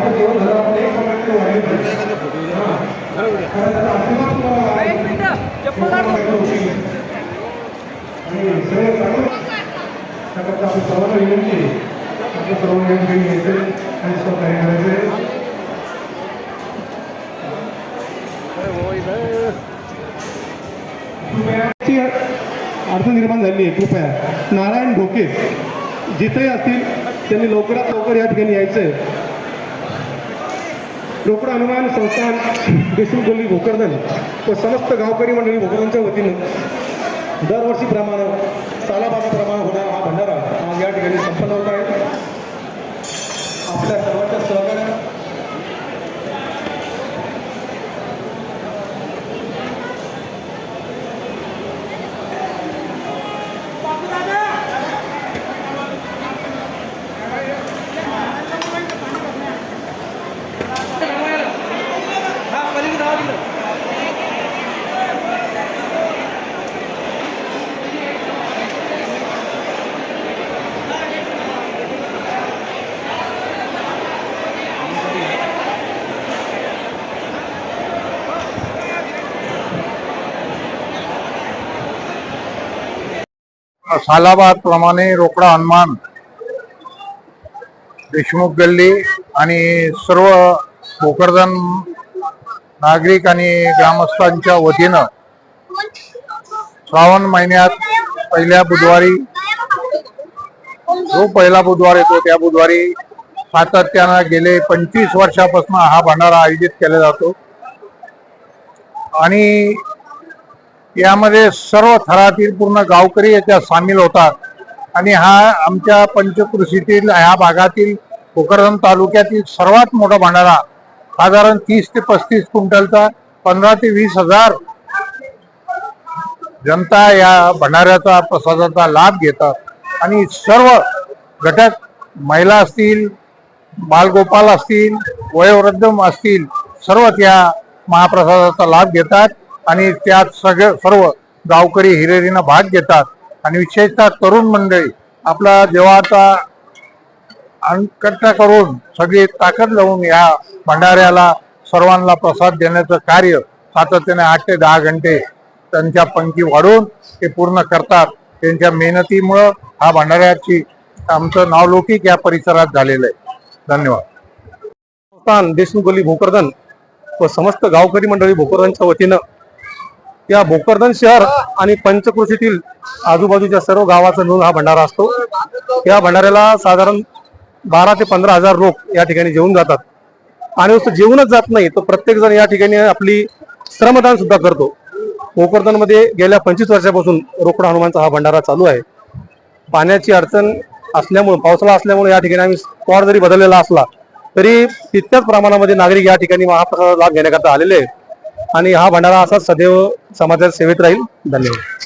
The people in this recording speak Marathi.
आपल्या एक कमेंट वाढली पाहिजे हां. हो कारण आपण आशीर्वाद तुम्हाला त्याकरता आपण सर्वांना विनंती आहे आपल्या सर्वांना एक आणि सहकार्य करायचं कृपयाची अडचण निर्माण झाली आहे कृपया. नारायण ढोके. जिथे असतील त्यांनी लवकरात लवकर या ठिकाणी यायचं आहे रोकडा हनुमान संस्थान देशमुख गल्ली भोकरदन व समस्त गावकरी मंडळी भोकरदनच्या वतीनं दरवर्षीप्रमाणे सालाबादाप्रमाणे होणारा हा भंडारा आज या ठिकाणी संपन्न होत आहे. सालाबाद प्रमाणे रोकडा हनुमान देशमुख गल्ली आणि सर्व भोकरदन नागरिक आणि ग्रामस्थांच्या वतीनं श्रावण महिन्यात पहिल्या बुधवारी जो पहिला बुधवार येतो त्या बुधवारी सातत्यानं गेले पंचवीस वर्षापासून हा भंडारा आयोजित केला जातो. आणि यामध्ये सर्व थरातील पूर्ण गावकरी याच्यात सामील होतात. आणि हा आमच्या पंचकृषीतील ह्या भागातील भोकरदन तालुक्यातील सर्वात मोठा भंडारा साधारण तीस ते पस्तीस क्विंटलचा पंधरा ते वीस हजार जनता या भंडाऱ्याचा प्रसादाचा लाभ घेतात. आणि सर्व घटक महिला असतील बालगोपाल असतील वयोवृद्ध असतील सर्व त्या महाप्रसादाचा लाभ घेतात. आणि त्यात सगळं सर्व गावकरी हिरेरीनं भाग घेतात. आणि विशेषतः तरुण मंडळी आपला देवाचा अंकट्टा करून सगळी ताकद लावून या भंडाऱ्याला सर्वांना प्रसाद देण्याचं कार्य सातत्याने आठ ते दहा घंटे त्यांच्या पंक्ती वाढून ते पूर्ण करतात. त्यांच्या मेहनतीमुळं हा भंडाऱ्याची आमचं नावलौकिक या परिसरात झालेलं आहे. धन्यवाद. देशमुख गल्ली भोकरदन व समस्त गावकरी मंडळी भोकरदनच्या वतीनं या भोकरदन शहर आणि पंचकृषीतील आजूबाजूच्या सर्व गावाचा मिळून हा भंडारा असतो या भंडाऱ्याला साधारण बारा ते पंधरा हजार लोक या ठिकाणी जेवून जातात. आणि नुसतं जेवूनच जात नाही तर प्रत्येक जण या ठिकाणी आपली श्रमदान सुद्धा करतो. भोकरदनमध्ये गेल्या पंचवीस वर्षापासून रोकडा हनुमानचा हा भंडारा चालू आहे. पाण्याची अडचण असल्यामुळे पावसाळा असल्यामुळे या ठिकाणी आम्ही स्पॉट जरी बदललेला असला तरी तितक्याच प्रमाणामध्ये नागरिक या ठिकाणी महाप्रसाद लाभ घेण्याकरता आलेले आहेत. आणि हा भंडारा असाच सदैव समाजाच्या सेवेत राहील. धन्यवाद.